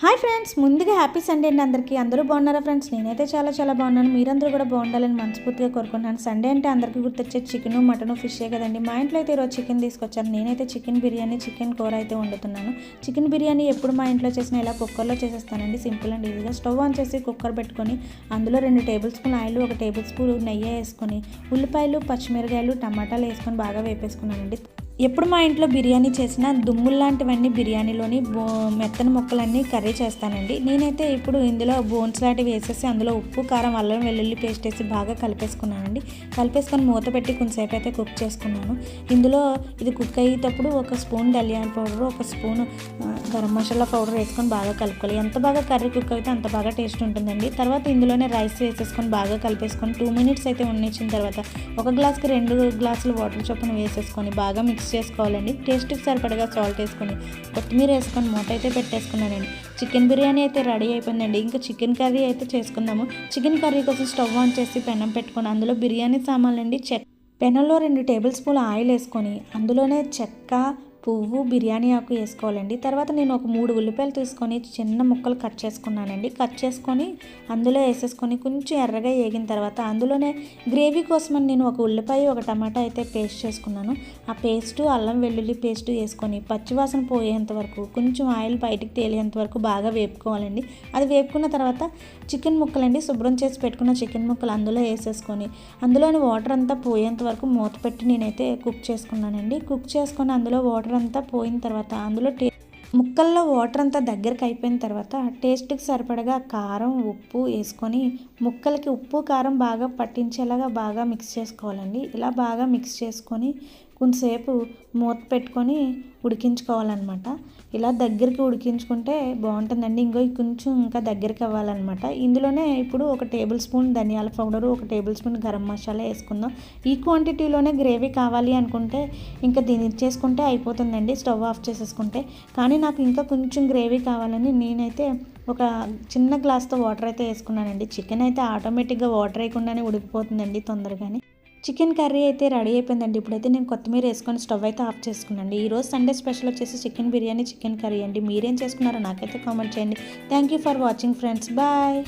Hi friends ముందుగా happy Sunday అండి అందరికీ. అందరూ బాగున్నారా ఫ్రెండ్స్? నేనైతే చాలా చాలా బాగున్నాను. మీరందరూ కూడా బాగుండాలని మనస్ఫూర్తిగా కోరుకుంటున్నాను. సండే అంటే అందరికీ గుర్తొచ్చే చికెను మటను ఫిషే కదండి. మా ఇంట్లో అయితే ఈరోజు చికెన్ తీసుకొచ్చాను. నేనైతే చికెన్ బిర్యానీ చికెన్ కూర అయితే వండుతున్నాను. చికెన్ బిర్యానీ ఎప్పుడు మా ఇంట్లో చేసినా ఇలా కుక్కర్లో చేసేస్తానండి. సింపుల్ అండ్ ఈజీగా. స్టవ్ ఆన్ చేసి కుక్కర్ పెట్టుకొని అందులో రెండు టేబుల్ స్పూన్ ఆయిల్ ఒక టేబుల్ స్పూన్ నెయ్యి వేసుకొని ఉల్లిపాయలు పచ్చిమిరకాయలు టమాటాలు వేసుకొని బాగా వేపేసుకున్నానండి. ఎప్పుడు మా ఇంట్లో బిర్యానీ చేసినా దుమ్ములు లాంటివన్నీ బిర్యానీలోని బో మెత్తని ముక్కలన్నీ కర్రీ చేస్తానండి. నేనైతే ఇప్పుడు ఇందులో బోన్స్ లాంటివి వేసేసి అందులో ఉప్పు కారం అల్లం వెల్లుల్లి పేస్ట్ వేసి బాగా కలిపేసుకున్నానండి. కలిపేసుకొని మూత పెట్టి కొంతసేపు అయితే కుక్ చేసుకున్నాను. ఇందులో ఇది కుక్ అయ్యేటప్పుడు ఒక స్పూన్ ధనియాల పౌడర్ ఒక స్పూన్ గరం మసాలా పౌడర్ వేసుకొని బాగా కలుపుకోవాలి. ఎంత బాగా కర్రీ కుక్ అయితే అంత బాగా టేస్ట్ ఉంటుందండి. తర్వాత ఇందులోనే రైస్ వేసేసుకొని బాగా కలిపేసుకొని టూ మినిట్స్ అయితే ఉన్నించిన తర్వాత ఒక గ్లాస్కి రెండు గ్లాసులు వాటర్ చొప్పున వేసేసుకొని బాగా మిక్స్ చేసుకోవాలండి. టేస్ట్కి సరిపడగా సాల్ట్ వేసుకొని కొత్తిమీర వేసుకొని మూట అయితే పెట్టేసుకున్నానండి. చికెన్ బిర్యానీ అయితే రెడీ అయిపోయిందండి. ఇంకా చికెన్ కర్రీ అయితే చేసుకుందాము. చికెన్ కర్రీ కోసం స్టవ్ ఆన్ చేసి పెనం పెట్టుకొని అందులో బిర్యానీ సామాన్లు అండి చెక్క. పెనంలో రెండు టేబుల్ స్పూన్ ఆయిల్ వేసుకొని అందులోనే చెక్క పువ్వు బిర్యానీ ఆకు వేసుకోవాలండి. తర్వాత నేను ఒక మూడు ఉల్లిపాయలు తీసుకొని చిన్న ముక్కలు కట్ చేసుకున్నానండి. కట్ చేసుకొని అందులో వేసేసుకొని కొంచెం ఎర్రగా వేగిన తర్వాత అందులోనే గ్రేవీ కోసమని నేను ఒక ఉల్లిపాయ ఒక టమాటా అయితే పేస్ట్ చేసుకున్నాను. ఆ పేస్టు అల్లం వెల్లుల్లి పేస్ట్ వేసుకొని పచ్చివాసన పోయేంత వరకు కొంచెం ఆయిల్ బయటికి తేలేంత వరకు బాగా వేపుకోవాలండి. అది వేపుకున్న తర్వాత చికెన్ ముక్కలండి. శుభ్రం చేసి పెట్టుకున్న చికెన్ ముక్కలు అందులో వేసేసుకొని అందులోని వాటర్ అంతా పోయేంత వరకు మూత పెట్టి నేనైతే కుక్ చేసుకున్నానండి. కుక్ చేసుకొని అందులో వాటర్ అంతా పోయిన తర్వాత అందులో టే ముక్కల్లో వాటర్ అంతా దగ్గరికి అయిపోయిన తర్వాత టేస్ట్కి సరిపడగా కారం ఉప్పు వేసుకొని ముక్కలకి ఉప్పు కారం బాగా పట్టించేలాగా బాగా మిక్స్ చేసుకోవాలండి. ఇలా బాగా మిక్స్ చేసుకొని కొంతసేపు మూత పెట్టుకొని ఉడికించుకోవాలన్నమాట. ఇలా దగ్గరికి ఉడికించుకుంటే బాగుంటుందండి. ఇంకో కొంచెం ఇంకా దగ్గరికి అవ్వాలన్నమాట. ఇందులోనే ఇప్పుడు ఒక టేబుల్ స్పూన్ ధనియాల పౌడరు ఒక టేబుల్ స్పూన్ గరం మసాలా వేసుకుందాం. ఈ క్వాంటిటీలోనే గ్రేవీ కావాలి అనుకుంటే ఇంకా దీన్ని చేసుకుంటే అయిపోతుందండి. స్టవ్ ఆఫ్ చేసేసుకుంటే. కానీ నాకు ఇంకా కొంచెం గ్రేవీ కావాలని నేనైతే ఒక చిన్న గ్లాస్తో వాటర్ అయితే వేసుకున్నానండి. చికెన్ అయితే ఆటోమేటిక్గా వాటర్ వేయకుండానే ఉడికిపోతుందండి తొందరగానే. చికెన్ కర్రీ అయితే రెడీ అయిపోయిందండి. ఇప్పుడైతే నేను కొత్తిమీర వేసుకొని స్టవ్ అయితే ఆఫ్ చేసుకున్నాండి ఈరోజు సండే స్పెషల్ వచ్చేసి చికెన్ బిర్యానీ చికెన్ కర్రీ అండి. మీరేం చేసుకున్నారో నాకైతే కామెంట్ చేయండి. Thank you for watching friends. Bye.